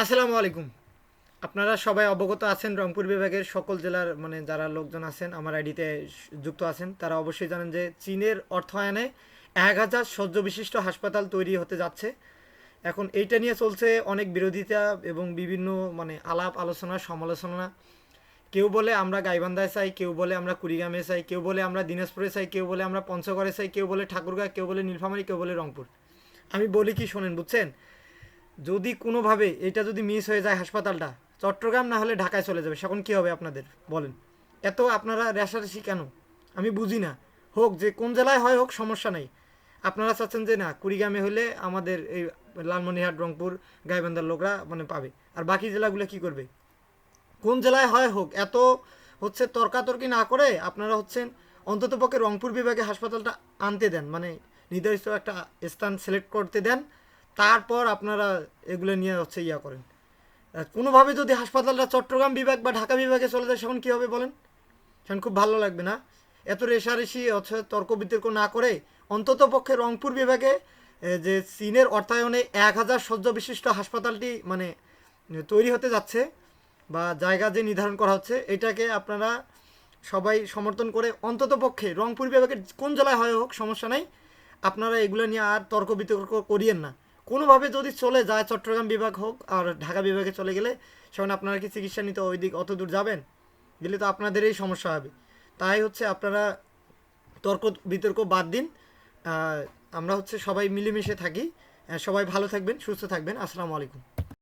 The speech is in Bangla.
আসসালামু আলাইকুম। আপনারা সবাই অবগত আছেন রংপুর বিভাগের সকল জেলার মানে যারা লোকজন আছেন, আমার আইডিতে যুক্ত আছেন, তারা অবশ্যই জানেন যে চীনের অর্থায়নে এক হাজার সহ্য বিশিষ্ট হাসপাতাল তৈরি হতে যাচ্ছে। এখন এইটা নিয়ে চলছে অনেক বিরোধিতা এবং বিভিন্ন মানে আলাপ আলোচনা, সমালোচনা। কেউ বলে আমরা গাইবান্ধায় চাই, কেউ বলে আমরা কুড়িগ্রামে চাই, কেউ বলে আমরা দিনাজপুরে চাই, কেউ বলে আমরা পঞ্চগড়ে চাই, কেউ বলে ঠাকুরগাঁ, কেউ বলে নীলফামারী, কেউ বলে রংপুর। আমি বলি কি শোনেন, বুঝছেন? যদি কোনোভাবে এটা যদি মিস হয়ে যায় হাসপাতালটা, চট্টগ্রাম না হলে ঢাকায় চলে যাবে। তখন কী হবে আপনাদের? বলেন। এত আপনারা রেশারেশি কেন? আমি বুঝি না। হোক, যে কোন জেলায় হয় হোক, সমস্যা নেই। আপনারা চাচ্ছেন যে না, কুড়িগ্রামে হলে আমাদের এই লালমনিরহাট, রংপুর, গাইবান্ধার লোকরা মানে পাবে। আর বাকি জেলাগুলো কি করবে? কোন জেলায় হয় হোক, এত হচ্ছে তর্কাতর্কি না করে আপনারা হচ্ছেন অন্ততপক্ষে রংপুর বিভাগে হাসপাতালটা আনতে দেন। মানে নির্ধারিত একটা স্থান সিলেক্ট করতে দেন। তারপর আপনারা এগুলো নিয়ে হচ্ছে ইয়া করেন। কোনোভাবে যদি হাসপাতালটা চট্টগ্রাম বিভাগ বা ঢাকা বিভাগে চলে যায় তখন কী হবে বলেন? তখন খুব ভালো লাগবে না? এত রেশারেশি হচ্ছে তর্ক বিতর্ক না করে অন্তত পক্ষে রংপুর বিভাগে যে চীনের অর্থায়নে এক হাজার সহ্য বিশিষ্ট হাসপাতালটি মানে তৈরি হতে যাচ্ছে বা জায়গা যে নির্ধারণ করা হচ্ছে, এটাকে আপনারা সবাই সমর্থন করে অন্তত পক্ষে রংপুর বিভাগের কোন জেলায় হয় হোক, সমস্যা নেই। আপনারা এগুলো নিয়ে আর তর্ক বিতর্ক করিয়েন না। কোনোভাবে যদি চলে যায় চট্টগ্রাম বিভাগ হোক আর ঢাকা বিভাগে চলে গেলে, সেখানে আপনারা কি চিকিৎসা নিতে ওই দিক অত দূর যাবেন? গেলে তো আপনাদেরই সমস্যা হবে। তাই হচ্ছে আপনারা তর্ক, বিতর্ক বাদ দিন। আমরা হচ্ছে সবাই মিলেমিশে থাকি। সবাই ভালো থাকবেন, সুস্থ থাকবেন। আসসালামু আলাইকুম।